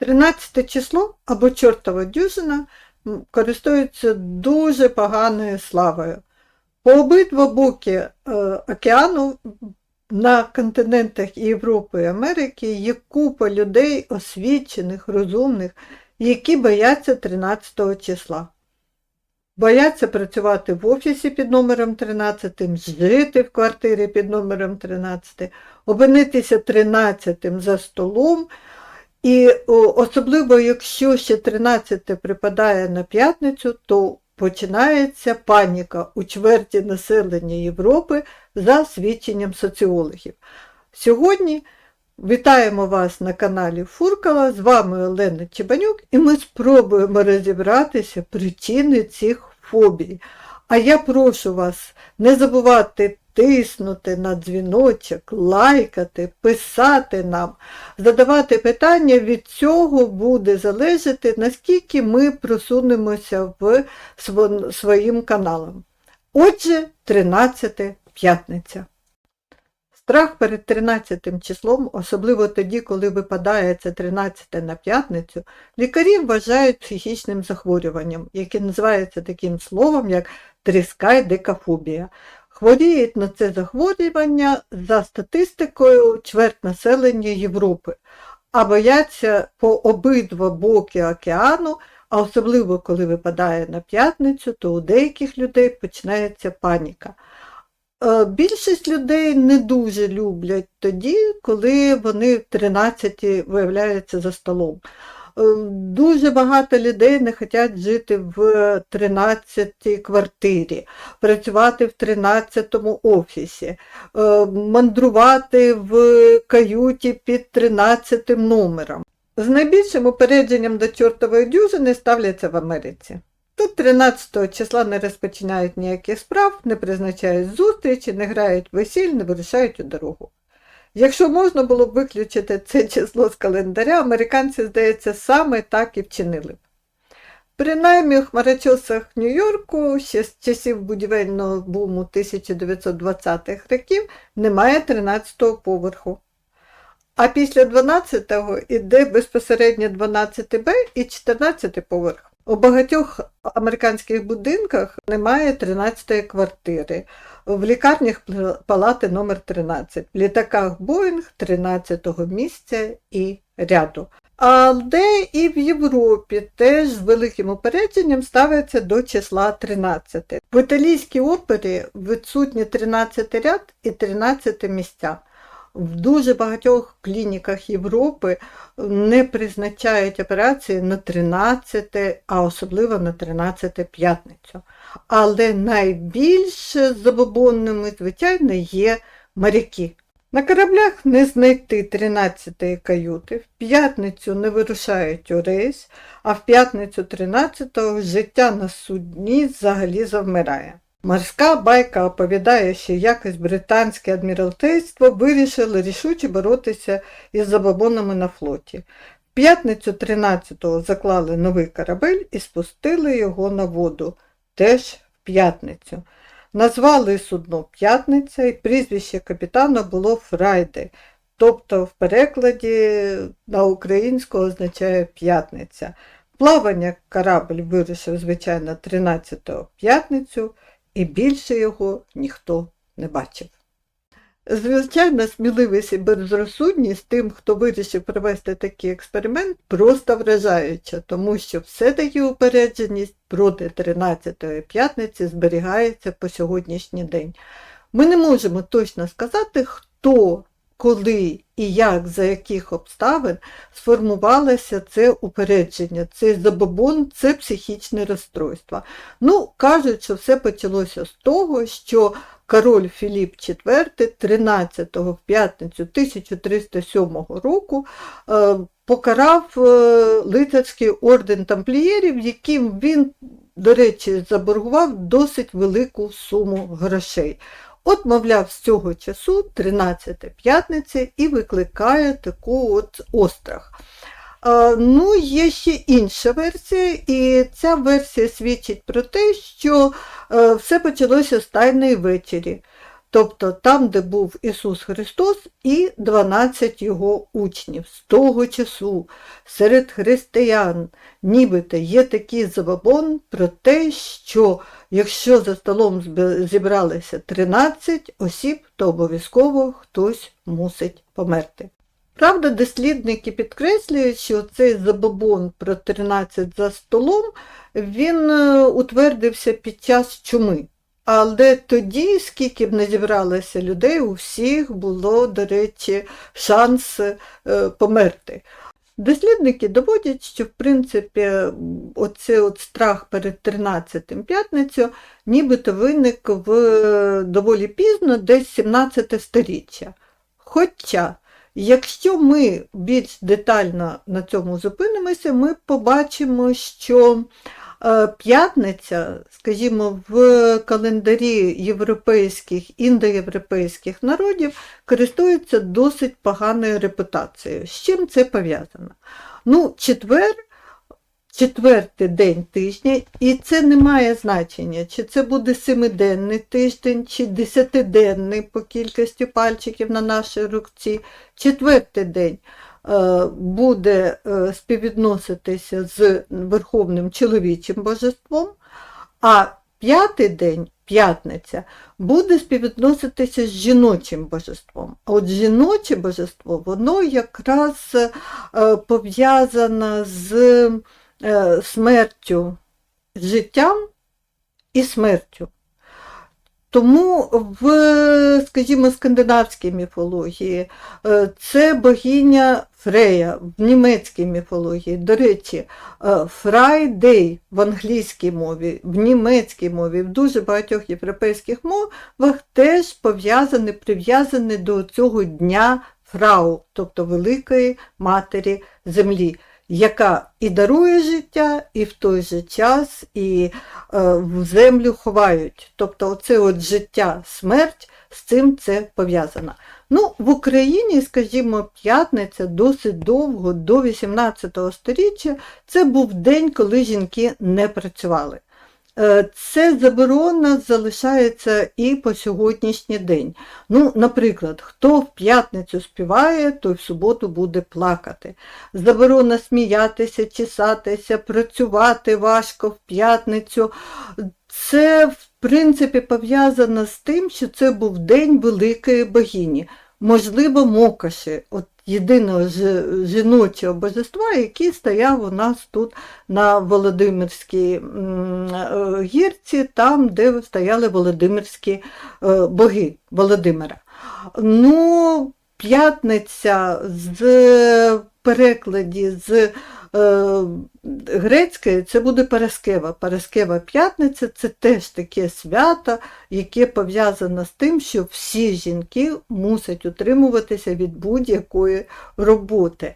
13 число або чортова дюжина м, користується дуже поганою славою. По обидва боки е, океану на континентах Європи і Америки є купа людей освічених, розумних, які бояться 13 числа. Бояться працювати в офісі під номером 13, жити в квартирі під номером 13, опинитися 13 за столом. І особливо, якщо ще 13 припадає на п'ятницю, то починається паніка у чверті населення Європи за свідченням соціологів. Сьогодні вітаємо вас на каналі Фуркала. З вами Олена Чебанюк, і ми спробуємо розібратися причини цих фобій. А я прошу вас не забувати тиснути на дзвіночок, лайкати, писати нам, задавати питання. Від цього буде залежати, наскільки ми просунемося в своїм каналом. Отже, 13 п'ятниця. Страх перед 13 числом, особливо тоді, коли випадає це 13 на п'ятницю, лікарі вважають психічним захворюванням, яке називається таким словом, як тріска і декафобія. Хворіють на це захворювання за статистикою чверть населення Європи, а бояться по обидва боки океану, а особливо коли випадає на п'ятницю, то у деяких людей починається паніка. Е, Більшість людей не дуже люблять тоді, коли вони в 13 виявляються за столом. Е, Дуже багато людей не хочуть жити в 13 квартирі, працювати в 13 офісі, е, мандрувати в каюті під 13 номером. З найбільшим упередженням до чортової дюжини ставляться в Америці. Тут 13 числа не розпочинають ніяких справ, не призначають зустрічі, не грають весіль, не вирушають у дорогу. Якщо можна було б виключити це число з календаря, американці, здається, саме так і вчинили б. Принаймні у хмарочосах Нью-Йорку ще з часів будівельного буму 1920-х років немає 13-го поверху. А після 12-го іде безпосередньо 12Б і 14 поверх. У багатьох американських будинках немає 13-ї квартири. В лікарнях палати номер 13, в літаках Боїнг 13-го місця і ряду. Але і в Європі теж з великим упередженням ставиться до числа 13. В італійській опері відсутні 13 ряд і 13 місця. В дуже багатьох клініках Європи не призначають операції на 13, а особливо на 13 п'ятницю. Але найбільш забобонними, звичайно, є моряки. На кораблях не знайти 13-ї каюти, в п'ятницю не вирушають у рейс, а в п'ятницю 13-го життя на судні взагалі завмирає. Морська байка оповідає, що якось британське адміралтейство вирішило рішуче боротися із забобонами на флоті. В п'ятницю 13-го заклали новий корабель і спустили його на воду, теж в п'ятницю. Назвали судно П'ятниця і прізвище капітана було Фрайде, тобто в перекладі на українську означає п'ятниця. Плавання корабль вирушив, звичайно, 13-го п'ятницю, і більше його ніхто не бачив. Звичайно, сміливість і безрозсудність тим, хто вирішив провести такий експеримент, просто вражаюча, тому що все-таки упередженість проти 13-ї п'ятниці зберігається по сьогоднішній день. Ми не можемо точно сказати, хто, коли і як, за яких обставин сформувалося це упередження, цей забобон, це психічне розстройство. Ну, кажуть, що все почалося з того, що король Філіп IV 13 в п'ятницю 1307 року е, покарав е, лицарський орден тамплієрів, яким він, до речі, заборгував досить велику суму грошей. От, мовляв, з цього часу 13 п'ятниця і викликає таку от острах. Ну, є ще інша версія, і ця версія свідчить про те, що е, все почалося з Тайної вечері. Тобто там, де був Ісус Христос і 12 його учнів. З того часу серед християн нібито є такий забабон про те, що якщо за столом зібралися 13 осіб, то обов'язково хтось мусить померти. Правда, дослідники підкреслюють, що цей забобон про 13 за столом він е, утвердився під час чуми. Але тоді, скільки б не зібралося людей, у всіх було, до речі, шанс е, померти. Дослідники доводять, що в принципі оцей от страх перед 13 п'ятницю нібито виник в е, доволі пізно, десь 17 сторіччя. Хоча, якщо ми більш детально на цьому зупинимося, ми побачимо, що п'ятниця, скажімо, в календарі європейських, індоєвропейських народів користується досить поганою репутацією. З чим це пов'язано? Ну, четвер четвертий день тижня, і це не має значення, чи це буде семиденний тиждень, чи десятиденний по кількості пальчиків на нашій руці. Четвертий день е, буде е, співвідноситися з верховним чоловічим божеством, а п'ятий день, п'ятниця, буде співвідноситися з жіночим божеством. А от жіноче божество, воно якраз е, пов'язано з е, смертю, життям і смертю. Тому в, скажімо, скандинавській міфології е, це богиня Фрея, в німецькій міфології. До речі, е, Фрайдей в англійській мові, в німецькій мові, в дуже багатьох європейських мовах теж пов'язаний, прив'язаний до цього дня Фрау, тобто Великої Матері Землі яка і дарує життя, і в той же час і е, в землю ховають. Тобто оце от життя, смерть, з цим це пов'язано. Ну, в Україні, скажімо, п'ятниця досить довго, до 18 століття, це був день, коли жінки не працювали. Е, Це заборона залишається і по сьогоднішній день. Ну, наприклад, хто в п'ятницю співає, той в суботу буде плакати. Заборона сміятися, чесатися, працювати важко в п'ятницю. Це, в принципі, пов'язано з тим, що це був день великої богині. Можливо, Мокоші, от єдиного жіночого божества, який стояв у нас тут на Володимирській е, гірці, там, де стояли Володимирські е, боги Володимира. Ну, п'ятниця з перекладі з е, грецької це буде Параскева. Параскева п'ятниця це теж таке свято, яке пов'язане з тим, що всі жінки мусять утримуватися від будь-якої роботи.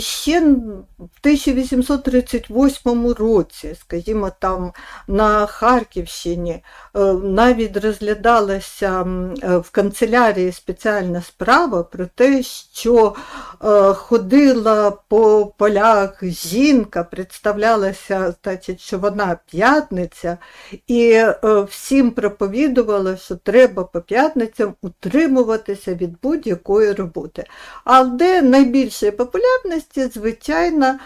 Ще в 1838 році, скажімо, там на Харківщині е, навіть розглядалася е, в канцелярії спеціальна справа про те, що е, ходила по полях жінка, представлялася, значить, що вона п'ятниця, і всім проповідувала, що треба по п'ятницям утримуватися від будь-якої роботи. Але найбільшої популярності, звичайно,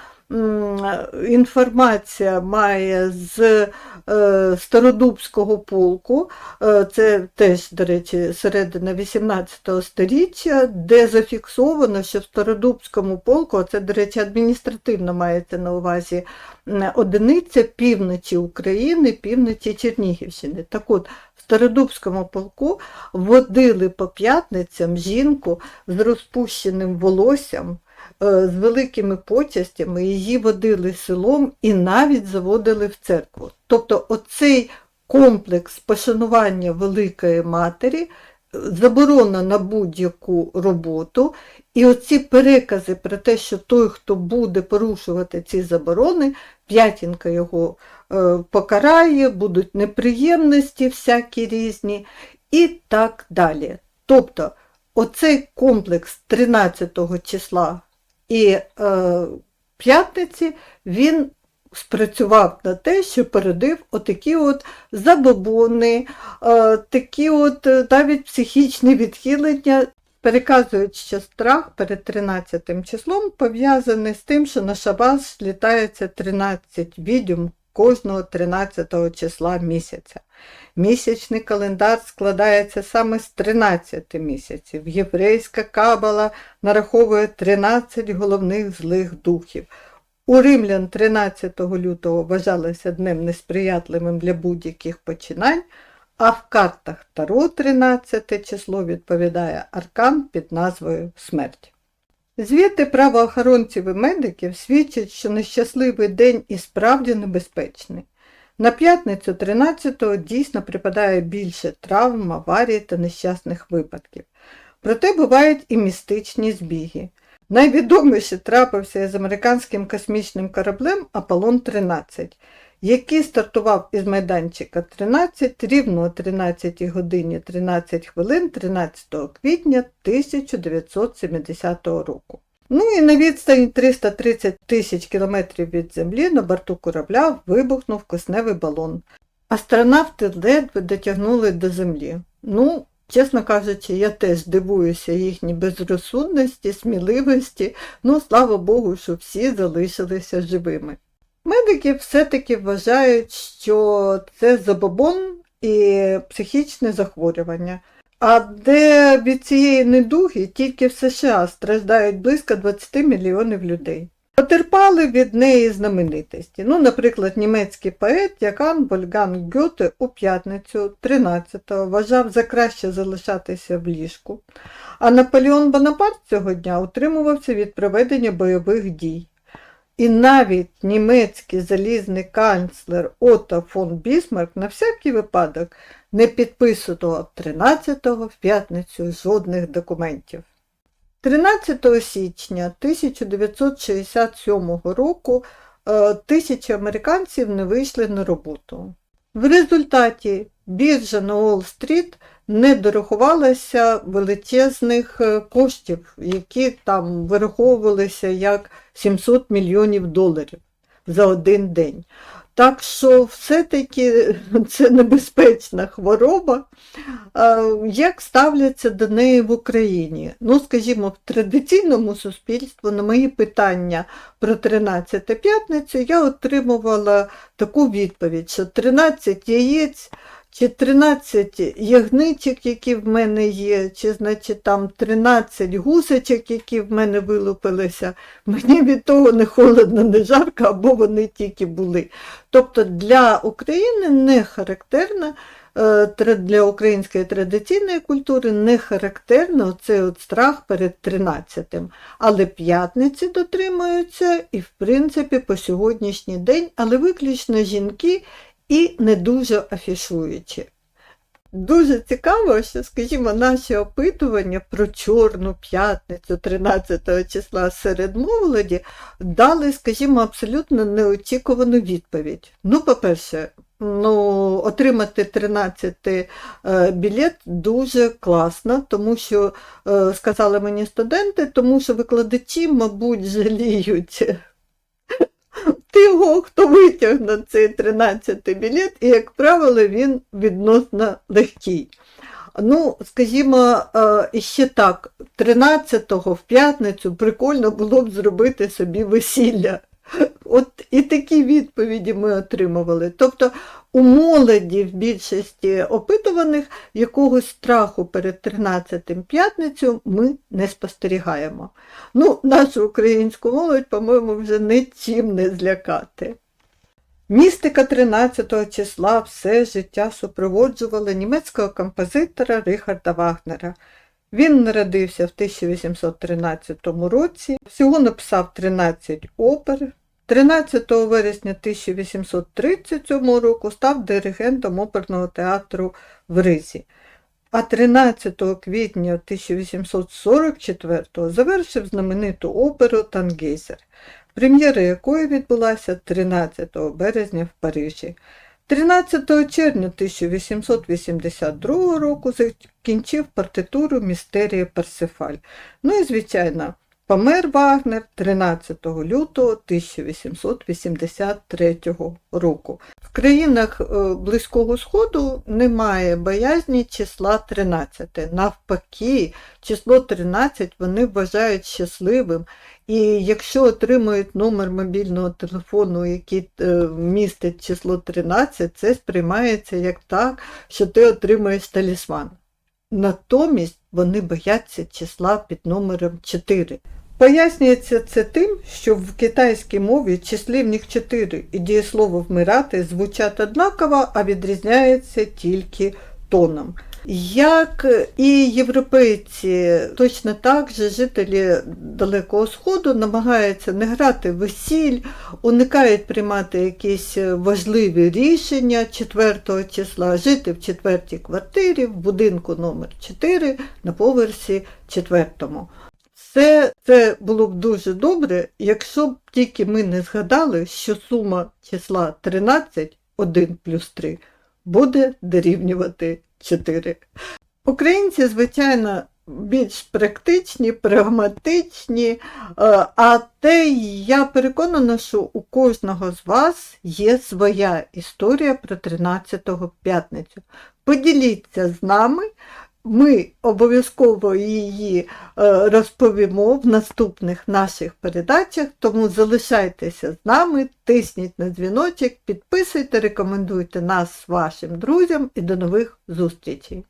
інформація має з е, Стародубського полку, е, це теж, до речі, середина 18 століття, де зафіксовано, що в Стародубському полку, це, до речі, адміністративно мається на увазі одиниця півночі України, півночі Чернігівщини. Так от, в Стародубському полку водили по п'ятницям жінку з розпущеним волоссям, з великими почастями, її водили селом і навіть заводили в церкву. Тобто оцей комплекс пошанування Великої Матері, е, заборона на будь-яку роботу, і оці перекази про те, що той, хто буде порушувати ці заборони, п'ятінка його е, покарає, будуть неприємності всякі різні і так далі. Тобто оцей комплекс 13 числа і е, п'ятниці, він спрацював на те, що породив отакі от забобони, е, такі от е, навіть психічні відхилення, переказують, що страх перед 13 числом пов'язаний з тим, що на шабас слітається 13 відьом кожного 13 числа місяця. Місячний календар складається саме з 13 місяців. Єврейська кабала нараховує 13 головних злих духів. У римлян 13 лютого вважалося днем несприятливим для будь-яких починань, а в картах Таро 13 число відповідає аркан під назвою Смерть. Звіти правоохоронців і медиків свідчать, що нещасливий день і справді небезпечний. На п'ятницю 13-го дійсно припадає більше травм, аварій та нещасних випадків. Проте бувають і містичні збіги. Найвідоміший трапився із американським космічним кораблем Аполлон-13, який стартував із майданчика 13 рівно о 13 годині 13 хвилин 13 квітня 1970 року. Ну і на відстані 330 тисяч кілометрів від землі на борту корабля вибухнув кисневий балон. Астронавти ледве дотягнули до землі. Ну, чесно кажучи, я теж дивуюся їхній безрозсудності, сміливості, ну, слава Богу, що всі залишилися живими. Медики все-таки вважають, що це забобон і психічне захворювання. А де від цієї недуги тільки в США страждають близько 20 мільйонів людей. Потерпали від неї знаменитості. Ну, наприклад, німецький поет Якан Вольган Гьоте у п'ятницю 13-го вважав за краще залишатися в ліжку, а Наполеон Бонапарт цього дня утримувався від проведення бойових дій. І навіть німецький залізний канцлер Отто фон Бісмарк на всякий випадок не підписував 13-го в п'ятницю жодних документів. 13 січня 1967 року е, тисячі американців не вийшли на роботу. В результаті біржа на Уолл-стріт не дорахувалася величезних е, коштів, які там вираховувалися як 700 мільйонів доларів за один день. Так що все-таки це небезпечна хвороба. Як ставляться до неї в Україні? Ну, скажімо, в традиційному суспільстві на мої питання про 13 п'ятницю я отримувала таку відповідь, що 13 яєць чи 13 ягничок, які в мене є, чи значить там 13 гусочок, які в мене вилупилися, мені від того не холодно, не жарко, або вони тільки були. Тобто для України не характерна, е, для української традиційної культури не характерно цей от страх перед 13-тим. Але п'ятниці дотримуються і, в принципі, по сьогоднішній день, але виключно жінки і не дуже афішуючи. Дуже цікаво, що, скажімо, наші опитування про Чорну п'ятницю 13 числа серед молоді дали, скажімо, абсолютно неочікувану відповідь. Ну, по-перше, ну, отримати 13 е, білет дуже класно, тому що, е, сказали мені студенти, тому що викладачі, мабуть, жаліють того, хто витягне цей 13-й білет, і, як правило, він відносно легкий. Ну, скажімо, е, ще так, 13-го в п'ятницю прикольно було б зробити собі весілля. От і такі відповіді ми отримували. Тобто у молоді в більшості опитуваних якогось страху перед 13 п'ятницю ми не спостерігаємо. Ну, нашу українську молодь, по-моєму, вже нічим не злякати. Містика 13 числа все життя супроводжувала німецького композитора Рихарда Вагнера. Він народився в 1813 році, всього написав 13 опер. 13 вересня 1837 року став диригентом оперного театру в Ризі, а 13 квітня 1844 завершив знамениту оперу Тангейзер, прем'єра якої відбулася 13 березня в Парижі. 13 червня 1882 року закінчив партитуру містерії Парсифаль. Ну і, звичайно, Помер Вагнер 13 лютого 1883 року. В країнах е, Близького Сходу немає боязні числа 13. Навпаки, число 13 вони вважають щасливим. І якщо отримують номер мобільного телефону, який е, містить число 13, це сприймається як так, що ти отримуєш талісман. Натомість вони бояться числа під номером 4. Пояснюється це тим, що в китайській мові числівник 4 і дієслово вмирати звучать однаково, а відрізняються тільки тоном. Як і європейці, точно так же жителі Далекого Сходу намагаються не грати весіль, уникають приймати якісь важливі рішення 4 числа, жити в четвертій квартирі, в будинку номер 4 на поверсі 4. Це, це було б дуже добре, якщо б тільки ми не згадали, що сума числа 13, 1 плюс 3, буде дорівнювати 4. Українці, звичайно, більш практичні, прагматичні, е, а те я переконана, що у кожного з вас є своя історія про 13 п'ятницю. Поділіться з нами. Ми обов'язково її е, розповімо в наступних наших передачах, тому залишайтеся з нами, тисніть на дзвіночок, підписуйте, рекомендуйте нас вашим друзям і до нових зустрічей!